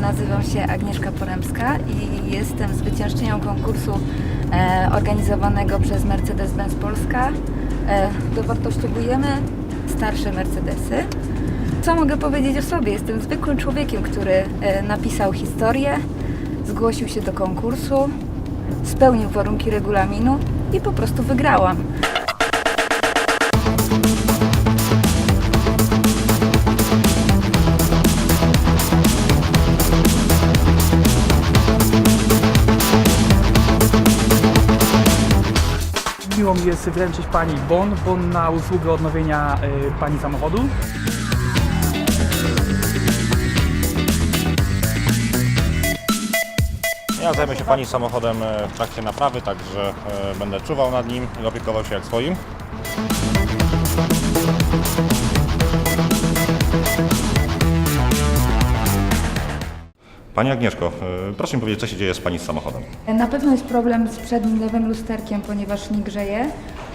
nazywam się Agnieszka Poremska i jestem zwyciężczynią konkursu e, organizowanego przez Mercedes-Benz Polska. E, dowartościowujemy starsze Mercedesy. Co mogę powiedzieć o sobie? Jestem zwykłym człowiekiem, który e, napisał historię, zgłosił się do konkursu, spełnił warunki regulaminu i po prostu wygrałam. Miło mi jest wręczyć Pani bon, bon na usługę odnowienia y, Pani samochodu. Ja zajmę się Pani samochodem e, w trakcie naprawy, także e, będę czuwał nad nim i opiekował się jak swoim. Pani Agnieszko, e, proszę mi powiedzieć, co się dzieje z Pani z samochodem. Na pewno jest problem z przednim lewym lusterkiem, ponieważ nie grzeje.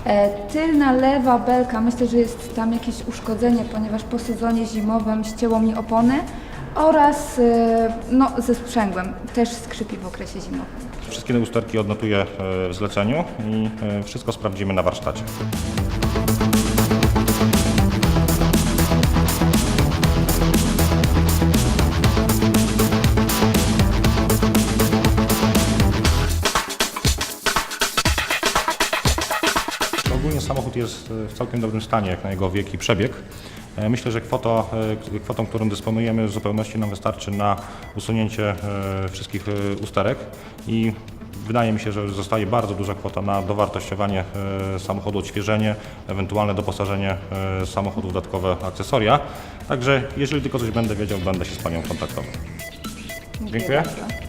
E, Tylna lewa belka, myślę, że jest tam jakieś uszkodzenie, ponieważ po sezonie zimowym ścięło mi opony oraz e, no, ze sprzęgłem, też skrzypi w okresie zimowym. Wszystkie lusterki odnotuję e, w zleceniu i e, wszystko sprawdzimy na warsztacie. Samochód jest e, w całkiem dobrym stanie, jak na jego wiek i przebieg. E, Myślę, że kwota, e, kwotą, którą dysponujemy, w zupełności nam wystarczy na usunięcie wszystkich usterek i wydaje mi się, że zostaje bardzo duża kwota na dowartościowanie samochodu, odświeżenie, ewentualne doposażenie samochodu w dodatkowe akcesoria. Także jeżeli tylko coś będę wiedział, będę się z Panią kontaktował. Dziękuję. bardzo.